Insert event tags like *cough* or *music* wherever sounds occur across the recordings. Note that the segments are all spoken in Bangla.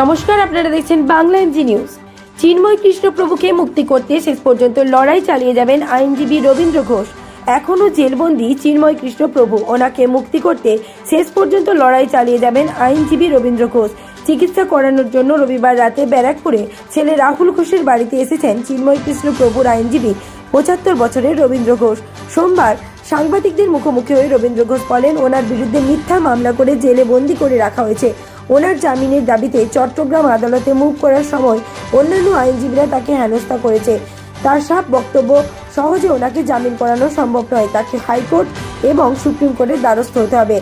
নমস্কার, আপনারা দেখছেন বাংলা এমজি নিউজ। চিন্ময় কৃষ্ণপ্রভুকে মুক্তি করতে শেষ পর্যন্ত লড়াই চালিয়ে যাবেন আইনজীবী রবীন্দ্র ঘোষ। এখনও জেলবন্দি চিন্ময় কৃষ্ণপ্রভু ওনাকে মুক্তি করতে শেষ পর্যন্ত লড়াই চালিয়ে যাবেন আইনজীবী রবীন্দ্র ঘোষ। চিকিৎসা করানোর জন্য রবিবার রাতে ব্যারাকপুরে ছেলে রাহুল ঘোষের বাড়িতে এসেছেন চিন্ময় কৃষ্ণপ্রভুর আইনজীবী পঁচাত্তর বছরের রবীন্দ্র ঘোষ। সোমবার সাংবাদিকদের মুখোমুখি হয়ে রবীন্দ্র ঘোষ বলেন, ওনার বিরুদ্ধে মিথ্যা মামলা করে জেলে বন্দি করে রাখা হয়েছে। ওনার জামিনের দাবিতে চট্টগ্রাম আদালতে মুভ করার সময় অন্যান্য আইনজীবীরা তাকে হেনস্থা করেছে। তার সাফ বক্তব্য সহজে ওনাকে জামিন করানো সম্ভব নয় তাকে হাইকোর্ট এবং সুপ্রিম কোর্টের দ্বারস্থ হতে হবে।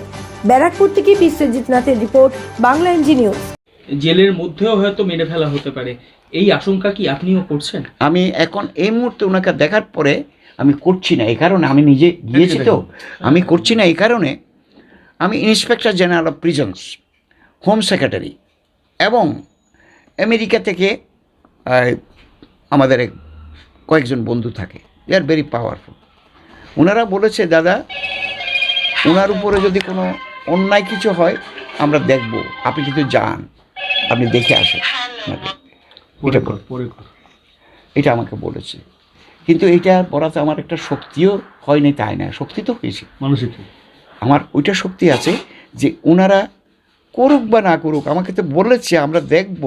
ব্যারাকপুর থেকে বিশ্বজিৎ নাথের রিপোর্ট বাংলা এনজি নিউজ। জেলের মধ্যেও হয়তো মেরে ফেলা হতে পারে। এই আশঙ্কা কি আপনিও করছেন? আমি এখন এই মুহূর্তে ওনাকে দেখার পরে আমি করছি না এই কারণে আমি নিজে গিয়েছি তো। আমি করছি না এই কারণে। আমি inspector general of prisons. Home secretary এবং আমেরিকা থেকে আমাদের কয়েকজন বন্ধু থাকে। দে আর ভেরি পাওয়ারফুল ওনারা বলেছে দাদা ওনার উপরে যদি কোনো অন্যায় কিছু হয় আমরা দেখব। আপনি কিন্তু যান। আপনি দেখে আসেন। এটা এটা আমাকে বলেছে। কিন্তু এটা বলাতে আমার একটা শক্তিও হয়নি তাই না? শক্তি তো হয়েছে। মানসিক আমার ওইটা শক্তি আছে যে ওনারা করুক বা না করুক, আমাকে তো বলেছে, আমরা দেখব।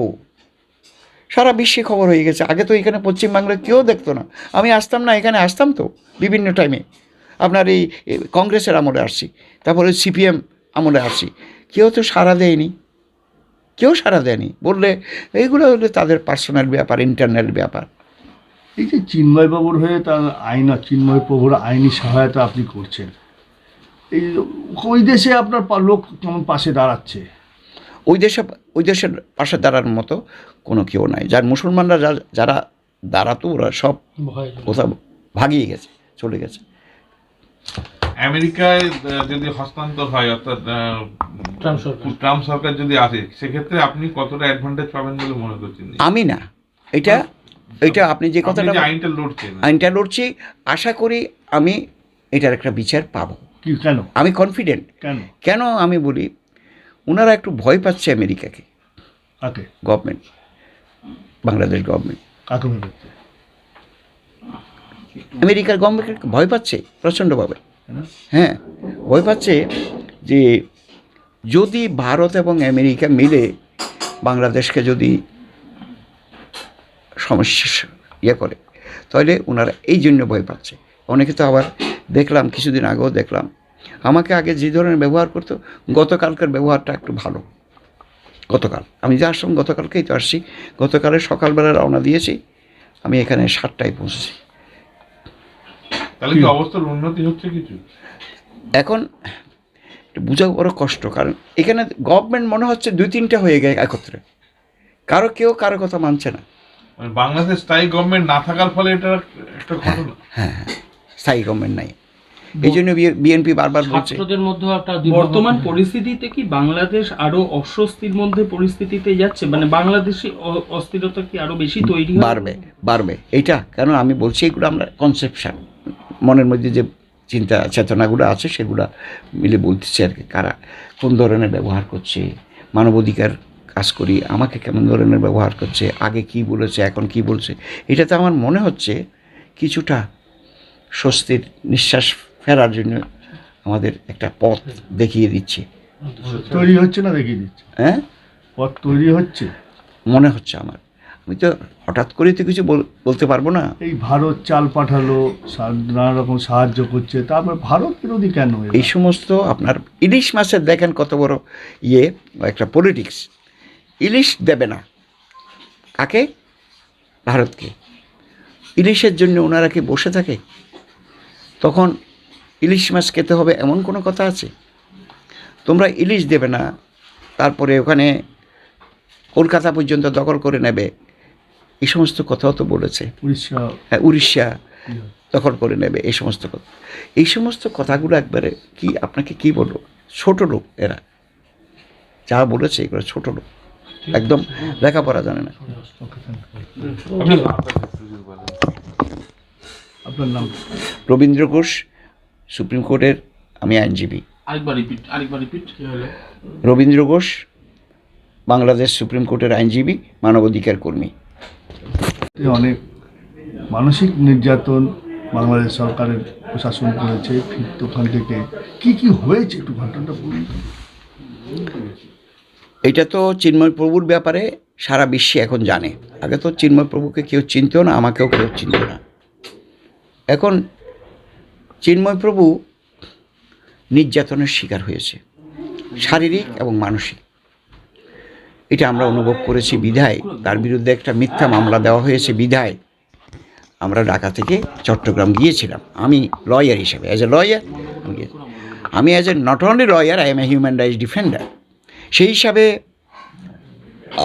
সারা বিশ্বে খবর হয়ে গেছে। আগে তো এখানে পশ্চিমবাংলায় কেউ দেখতো না। আমি আসতাম না, এখানে আসতাম তো বিভিন্ন টাইমে আপনার এই কংগ্রেসের আমলে আসছি, তারপরে সিপিএম আমলে আসছি। কেউ তো সাড়া দেয়নি। কেউ সাড়া দেয়নি। বললে, এইগুলো হলে তাদের পার্সোনাল ব্যাপার ইন্টারনাল ব্যাপার। এই যে চিন্ময় বাবুর হয়ে তার আইন চিন্ময় প্রভুর আইনি সহায়তা আপনি করছেন। এই, ওই দেশে আপনার লোক কেমন পাশে দাঁড়াচ্ছে? ওই দেশে ওই দেশের পাশে দাঁড়ানোর মতো কোনো কেউ নাই। যার মুসলমানরা যা- যারা দাঁড়াতো ওরা সব কোথাও ভাগিয়ে গেছে চলে গেছে। আমেরিকায় যদি হস্তান্তর হয় অর্থাৎ ট্রাম্প সরকার। যদি আসে সেক্ষেত্রে আপনি কতটা অ্যাডভান্টেজ পাবেন বলে মনে করছেন আমি না। এটা এটা আপনি যে কথাটা আইনটা লড়ছেন। আইনটা লড়ছি আশা করি আমি এটার একটা বিচার পাবো। কেন? আমি কনফিডেন্ট কেন? কেন আমি বলি ওনারা একটু ভয় পাচ্ছে আমেরিকাকে। কাকে? গভর্নমেন্ট। বাংলাদেশ গভর্নমেন্ট। আমেরিকার গভর্নমেন্ট ভয় পাচ্ছে প্রচণ্ডভাবে? হ্যাঁ ভয় পাচ্ছে যে যদি ভারত এবং আমেরিকা মিলে বাংলাদেশকে যদি সমস্যা ইয়ে করে তাহলে ওনারা এই জন্য ভয় পাচ্ছে। অনেকে তো আবার দেখলাম কিছুদিন আগেও দেখলাম আমাকে আগে যে ধরনের ব্যবহার করতো গতকালকার ব্যবহারটা একটু ভালো। গতকাল। আমি যে আসলাম গতকালকেই তো আসছি গতকালের সকালবেলা রওনা দিয়েছি আমি এখানে সাতটায় পৌঁছেছি। তাহলে অবস্থার উন্নতি হচ্ছে কিছু? এখন বোঝা বড় কষ্ট কারণ এখানে গভর্নমেন্ট মনে হচ্ছে দুই তিনটা হয়ে গেছে একত্রে। কারও কেউ কারও কথা মানছে না। মানে বাংলাদেশ স্থায়ী গভর্নমেন্ট না থাকার ফলে এটা একটা ঘটনা। হ্যাঁ হ্যাঁ স্থায়ী গভর্নমেন্ট নাই। এই জন্য বিএনপি বারবার বলছে। ছাত্রদের মধ্যেও একটা বর্তমান পরিস্থিতিতে কি বাংলাদেশ আরও অস্বস্তির মধ্যে পরিস্থিতিতে যাচ্ছে? মানে বাংলাদেশে অস্থিরতা কি আরও বেশি তৈরি হবে? বাড়বে বাড়বে। এইটা কারণ আমি বলছি এগুলো আমরা কনসেপশন মনের মধ্যে যে চিন্তা চেতনাগুলো আছে সেগুলো মিলে বলতেছি আর কি। কারা কোন ধরনের ব্যবহার করছে? মানবাধিকার কাজ করি আমাকে কেমন ধরনের ব্যবহার করছে? আগে কি বলেছে এখন কি বলছে? এটাতে আমার মনে হচ্ছে কিছুটা স্বস্তির নিঃশ্বাস ফেরার জন্য আমাদের একটা পথ দেখিয়ে দিচ্ছে। তৈরি হচ্ছে না দেখিয়ে দিচ্ছে? হ্যাঁ? পথ তৈরি হচ্ছে? মনে হচ্ছে আমার। আমি তো হঠাৎ করে তো কিছু বল- বলতে পারব না। এই ভারত চাল পাঠালো নানা রকম সাহায্য করছে তারপর ভারত বিরোধী কেন এই সমস্ত আপনার ইলিশ মাছের দেখেন কত বড় ইয়ে একটা পলিটিক্স ইলিশ দেবে না। কাকে? ভারতকে। ইলিশের জন্য ওনারা কি বসে থাকে? তখন ইলিশ মাছ খেতে হবে এমন কোনো কথা আছে? তোমরা ইলিশ দেবে না তারপরে ওখানে কলকাতা পর্যন্ত দখল করে নেবে। এই সমস্ত কথাও তো বলেছে। উড়িষ্যা। হ্যাঁ উড়িষ্যা দখল করে নেবে এই সমস্ত কথা। এই সমস্ত কথাগুলো একবারে কি আপনাকে কি বলব? ছোট লোক এরা। যা বলেছে এগুলো ছোট লোক। একদম লেখাপড়া জানে না। রবীন্দ্র ঘোষ সুপ্রিম কোর্টের আমি আইনজীবী। আরেকবার রিপিট আরেকবার রিপিট কি হলো? রবীন্দ্র ঘোষ বাংলাদেশ সুপ্রিম কোর্টের আইনজীবী মানবাধিকার কর্মী। অনেক মানসিক নির্যাতন বাংলাদেশ সরকারের প্রশাসন করেছে ফিরত ওখান থেকে। কি কি হয়েছে একটু ঘটনাটা বলুন এটা তো চিন্ময় প্রভুর ব্যাপারে সারা বিশ্বে এখন জানে। আগে তো চিন্ময় প্রভুকে কেউ চিনতেও না আমাকেও কেউ চিনত না। এখন চিন্ময় প্রভু নির্যাতনের শিকার হয়েছে, শারীরিক এবং মানসিক। এটা আমরা অনুভব করেছি বিধায়, তার বিরুদ্ধে একটা মিথ্যা মামলা দেওয়া হয়েছে বিধায়। আমরা ঢাকা থেকে চট্টগ্রাম গিয়েছিলাম। আমি লয়ার হিসেবে অ্যাজ এ লয়ার আমি as a not only lawyer I am a human rights defender সেই হিসাবে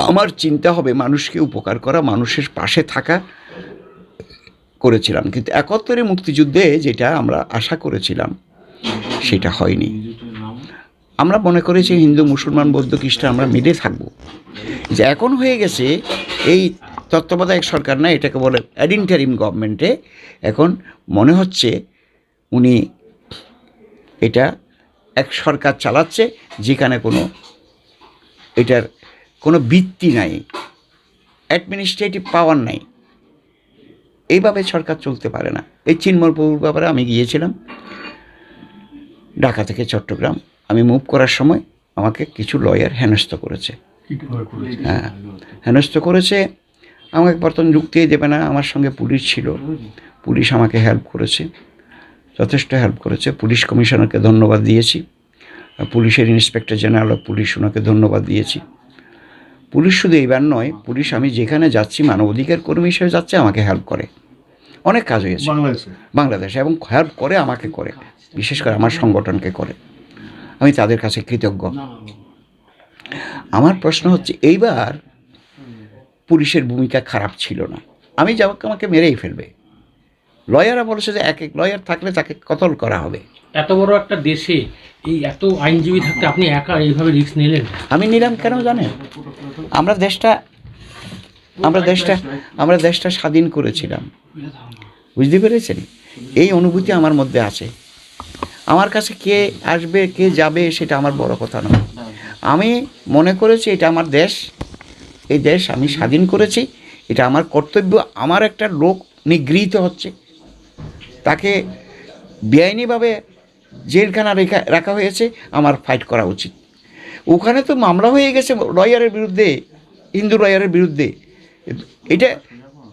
আমার চিন্তা হবে মানুষকে উপকার করা, মানুষের পাশে থাকা করেছিলাম। কিন্তু একাত্তরে মুক্তিযুদ্ধে যেটা আমরা আশা করেছিলাম, সেটা হয়নি। আমরা মনে করেছি হিন্দু, মুসলমান, বৌদ্ধ, খ্রিস্টান আমরা মিলে থাকব। যে এখন হয়ে গেছে, এই তত্ত্বাবধায়ক সরকার না, এটাকে বলে অ্যাডিন্টারিম গভর্নমেন্টে এখন মনে হচ্ছে উনি এটা এক সরকার চালাচ্ছে, যেখানে কোনো এটার কোনো ভিত্তি নাই অ্যাডমিনিস্ট্রেটিভ পাওয়ার নাই। এইভাবে সরকার চলতে পারে না। এই চিন্ময় প্রভুর ব্যাপারে আমি গিয়েছিলাম ঢাকা থেকে চট্টগ্রাম। আমি মুভ করার সময় আমাকে কিছু লয়ার হেনস্থ করেছে। হ্যাঁ হেনস্থ করেছে আমাকে বর্তমান ঢুকতেই দেবে না আমার সঙ্গে পুলিশ ছিল। পুলিশ আমাকে হেল্প করেছে যথেষ্ট হেল্প করেছে। পুলিশ কমিশনারকে ধন্যবাদ দিয়েছি। পুলিশের ইন্সপেক্টর জেনারেল অফ পুলিশ ওনাকে ধন্যবাদ দিয়েছি। পুলিশ শুধু এইবার নয় পুলিশ আমি যেখানে যাচ্ছি মানবাধিকার কর্মী হিসেবে যাচ্ছে আমাকে হেল্প করে। অনেক কাজ হয়েছে। বাংলাদেশে? বাংলাদেশে এবং হেল্প করে আমাকে করে। বিশেষ করে আমার সংগঠনকে করে। আমি তাদের কাছে কৃতজ্ঞ। আমার প্রশ্ন হচ্ছে এইবার পুলিশের ভূমিকা খারাপ ছিল না। আমি যাব আমাকে মেরেই ফেলবে। লয়াররা বলেছে যে এক এক লয়ার থাকলে তাকে কতল করা হবে। এত বড় একটা দেশে এই এত আইনজীবী থাকতে আপনি একা এইভাবে রিস্ক নিলেন? আমি নিলাম, কেন জানেন? আমরা দেশটা আমরা দেশটা আমরা দেশটা স্বাধীন করেছিলাম। বুঝতে পেরেছেন? এই অনুভূতি আমার মধ্যে আছে। আমার কাছে কে আসবে, কে যাবে, সেটা আমার বড় কথা নয়। আমি মনে করেছি এটা আমার দেশ। এই দেশ আমি স্বাধীন করেছি। এটা আমার কর্তব্য। আমার একটা লোক নিগৃহীত হচ্ছে। তাকে বেআইনিভাবে জেলখানা রেখা রাখা হয়েছে, আমার ফাইট করা উচিত। ওখানে তো মামলা হয়ে গেছে লয়ারের বিরুদ্ধে হিন্দু লয়ারের বিরুদ্ধে। এটা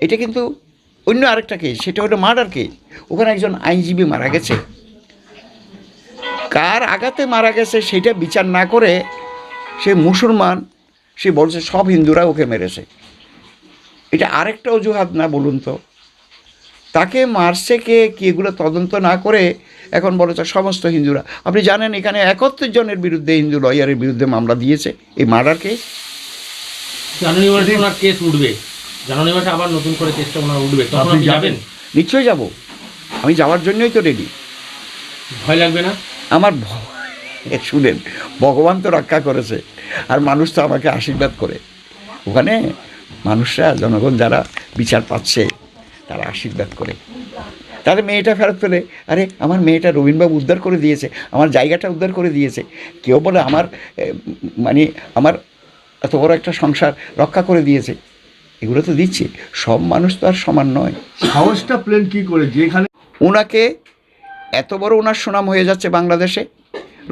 এটা কিন্তু অন্য আরেকটা কেস সেটা হলো মার্ডার কেস ওখানে একজন আইনজীবী মারা গেছে। কার আঘাতে মারা গেছে সেটা বিচার না করে সে মুসলমান, সে বলছে সব হিন্দুরা ওকে মেরেছে। এটা আরেকটা অজুহাত না বলুন তো? তাকে মারছে কে কি এগুলো তদন্ত না করে এখন বলেছে সমস্ত হিন্দুরা। আপনি জানেন এখানে একাত্তর জনের বিরুদ্ধে হিন্দু লয়ারের বিরুদ্ধে মামলা দিয়েছে। এই মার্ডার কেস জানুয়ারি মাসে ওনার কেস উঠবে। জানুয়ারি মাসে আবার নতুন করে কেসটা ওনার উঠবে। তখন আপনি যাবেন? নিশ্চয়ই যাব। আমি যাওয়ার জন্যই তো রেডি ভয় লাগবে না? আমার শুনেন ভগবান তো রক্ষা করেছে। আর মানুষ তো আমাকে আশীর্বাদ করে। ওখানে মানুষরা জনগণ যারা বিচার পাচ্ছে তারা আশীর্বাদ করে। তাহলে মেয়েটা ফেরত পেলে আরে আমার মেয়েটা রবীন্দ্রবাবু উদ্ধার করে দিয়েছে আমার জায়গাটা উদ্ধার করে দিয়েছে। কেউ বলে আমার মানে আমার এত বড় একটা সংসার রক্ষা করে দিয়েছে। এগুলো তো দিচ্ছে সব মানুষ তো আর সমান নয়। সাহসটা প্লেন কি করে? যেখানে ওনাকে এত বড় ওনার সুনাম হয়ে যাচ্ছে বাংলাদেশে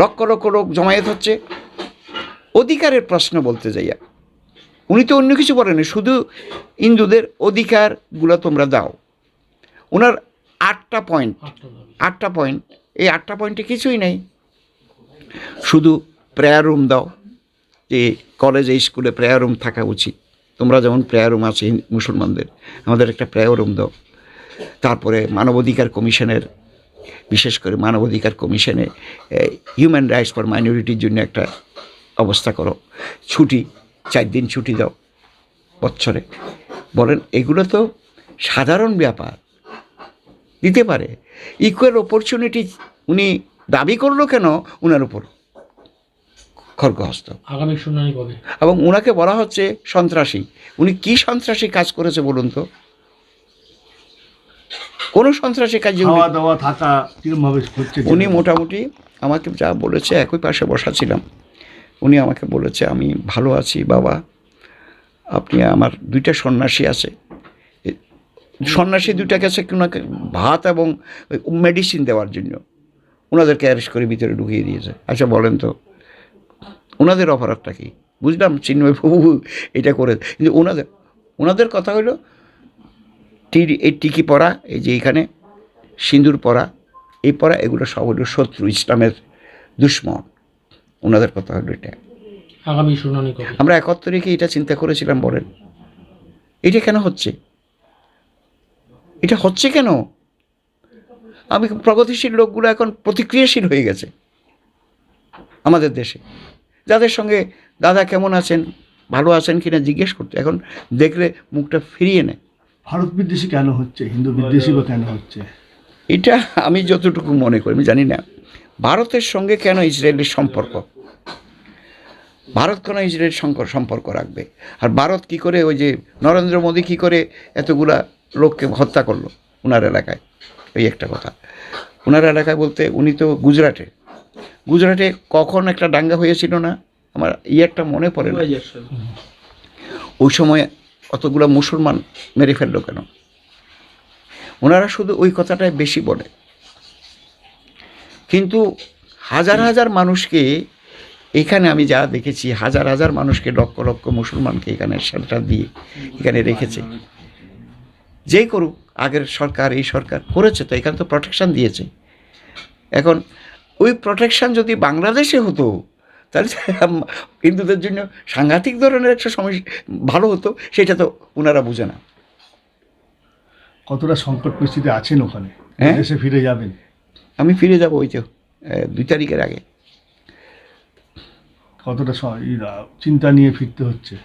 লক্ষ লক্ষ লোক জমায়েত হচ্ছে। অধিকারের প্রশ্ন বলতে যাইয়া। উনি তো অন্য কিছু বলেন শুধু হিন্দুদের অধিকারগুলো তোমরা দাও। ওনার আটটা পয়েন্ট আটটা পয়েন্ট এই আটটা পয়েন্টে কিছুই নেই। শুধু প্রেয়ার রুম দাও, যে কলেজে স্কুলে প্রেয়ার রুম থাকা উচিত। তোমরা যেমন প্রেয়ার রুম আছে মুসলমানদের, আমাদের একটা প্রেয়ার রুম দাও। তারপরে মানবাধিকার কমিশনের, বিশেষ করে মানবাধিকার কমিশনে হিউম্যান রাইটস ফর মাইনরিটির জন্য একটা অবস্থা করো। ছুটি চার দিন ছুটি দাও বছরে। বলেন এগুলো তো সাধারণ ব্যাপার। দিতে পারে। ইকুয়াল অপরচুনিটি উনি দাবি করল কেন? ওনার উপর খড়গহস্ত আগামী শুনানি কবে? এবং ওনাকে বলা হচ্ছে সন্ত্রাসী। উনি কি সন্ত্রাসী কাজ করেছে বলুন তো? কোনো সন্ত্রাসী কাজ খাওয়া দাওয়া থাকা উনি মোটামুটি আমাকে যা বলেছে একই পাশে বসা ছিলাম। উনি আমাকে বলেছে, আমি ভালো আছি, বাবা। আপনি আমার দুইটা সন্ন্যাসী আছে। সন্ন্যাসী দুইটা গেছে ওনাকে ভাত এবং মেডিসিন দেওয়ার জন্য। ওনাদেরকে অ্যারেস্ট করে ভিতরে ঢুকিয়ে দিয়েছে। আচ্ছা বলেন তো, ওনাদের অপরাধটা কি? বুঝলাম চিন্ময় প্রভু এটা করে, কিন্তু ওনাদের ওনাদের কথা হলো টি, এই টিকি পরা, এই যে এখানে, সিঁদুর পরা, এই পরা, এগুলো সব হলো শত্রু, ইসলামের দুশ্মন। ওনাদের কথা হলো এটা। আগামী শুনানি আমরা একাত্তরে কি এটা চিন্তা করেছিলাম বলেন। এটা কেন হচ্ছে? এটা হচ্ছে কেন? আমি প্রগতিশীল লোকগুলো এখন প্রতিক্রিয়াশীল হয়ে গেছে আমাদের দেশে। যাদের সঙ্গে দাদা কেমন আছেন ভালো আছেন কিনা জিজ্ঞেস করতে। এখন দেখলে মুখটা ফিরিয়ে নেয়। ভারত বিদ্বেষী কেন হচ্ছে? হিন্দু বিদ্বেষী বা কেন হচ্ছে? এটা আমি যতটুকু মনে করি আমি জানি না। ভারতের সঙ্গে কেন ইসরায়েলের সম্পর্ক? ভারত কেন ইসরায়েল সম্পর্ক রাখবে? আর ভারত কি করে ওই যে নরেন্দ্র মোদী কি করে এতগুলা লোককে হত্যা করল ওনার এলাকায়? এই একটা কথা। ওনার এলাকায় বলতে উনি তো গুজরাটে। গুজরাটে কখন একটা দাঙ্গা হয়েছিল না? আমার ইয়েরটা মনে পড়ে না। ওই সময় অতগুলো মুসলমান মেরে ফেলল কেন? ওনারা শুধু ওই কথাটাই বেশি বলে। কিন্তু হাজার হাজার মানুষকে এখানে আমি যা দেখেছি হাজার হাজার মানুষকে লক্ষ লক্ষ মুসলমানকে এখানে শেল্টার দিয়ে এখানে রেখেছে। যেই করুক আগের সরকার এই সরকার করেছে তো এখানে তো প্রোটেকশান দিয়েছে। এখন ওই প্রোটেকশান যদি বাংলাদেশে হতো তাহলে *laughs* হিন্দুদের জন্য সাংঘাতিক ধরনের একটা সমস্যা ভালো হতো সেটা তো ওনারা বুঝে না। কতটা সংকট পরিস্থিতি আছেন ওখানে? হ্যাঁ? দেশে ফিরে যাবেন। আমি ফিরে যাব ওই তো দুই তারিখের আগে। কতটা স- চিন্তা নিয়ে ফিরতে হচ্ছে?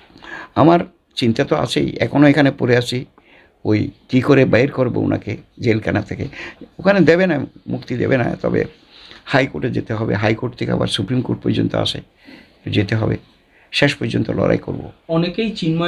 আমার চিন্তা তো আছেই এখনও এখানে পড়ে আছি। ওই কী করে বাইর করব ওনাকে জেলখানা থেকে? ওখানে দেবে না মুক্তি দেবে না তবে হাইকোর্টে যেতে হবে। হাইকোর্ট থেকে আবার সুপ্রিম কোর্ট পর্যন্ত আসে যেতে হবে। শেষ পর্যন্ত লড়াই করব। অনেকেই চিন্ময়